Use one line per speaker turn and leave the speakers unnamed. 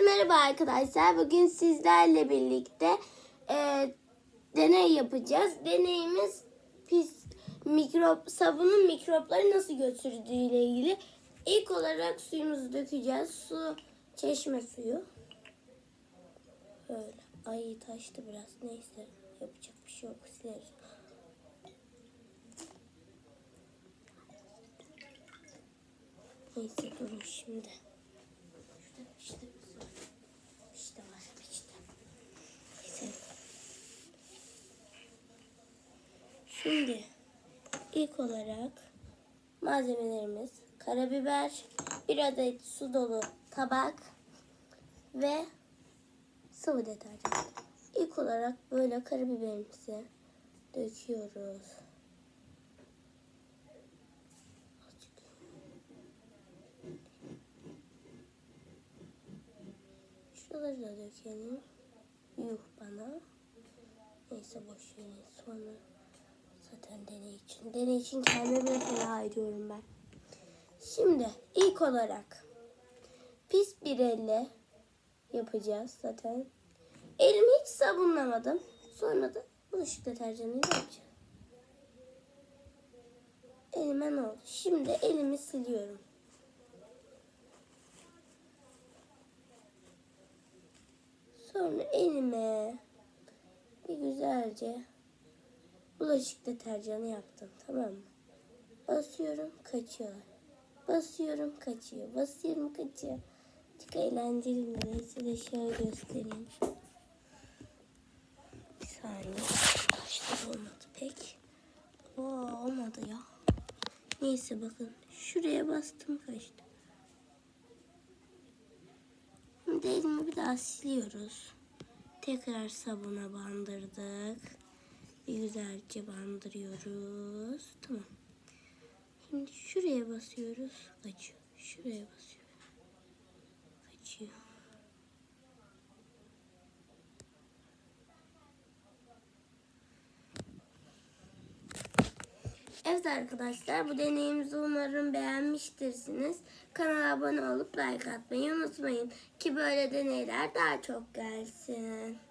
Herkese merhaba arkadaşlar. Bugün sizlerle birlikte e, deney yapacağız. Deneyimiz pis mikrop sabunun mikropları nasıl götürdüğü ile ilgili. İlk olarak suyumuzu dökeceğiz. Su çeşme suyu. Böyle. Ay taştı biraz. Neyse yapacak bir şey yok. Sileriz. Neyse durun şimdi. Şimdi ilk olarak malzemelerimiz karabiber, bir adet su dolu tabak ve sıvı deterjan. İlk olarak böyle karabiberimizi döküyoruz. Şuraları da dökelim. Yuh bana. Neyse boş verin. Sonra zaten deney için. Deney için kendime feda ediyorum ben. Şimdi ilk olarak pis bir elle yapacağız zaten. Elimi hiç sabunlamadım. Sonra da bulaşık deterjanıyla yapacağım. Elime ne oldu? Şimdi elimi siliyorum. Sonra elime bir güzelce bulaşık deterjanı yaptım. Tamam mı? Basıyorum kaçıyor. Basıyorum kaçıyor. Basıyorum kaçıyor. Çok eğlenceli mi? De şöyle göstereyim. Bir saniye. Taşlar olmadı pek. Oo, olmadı ya. Neyse bakın. Şuraya bastım kaçtı. Şimdi elimi bir daha siliyoruz. Tekrar sabuna bandırdık. Güzelce bandırıyoruz. Tamam. Şimdi şuraya basıyoruz. Açıyor. Şuraya basıyor. Açıyor. Evet arkadaşlar bu deneyimizi umarım beğenmiştirsiniz. Kanala abone olup like atmayı unutmayın ki böyle deneyler daha çok gelsin.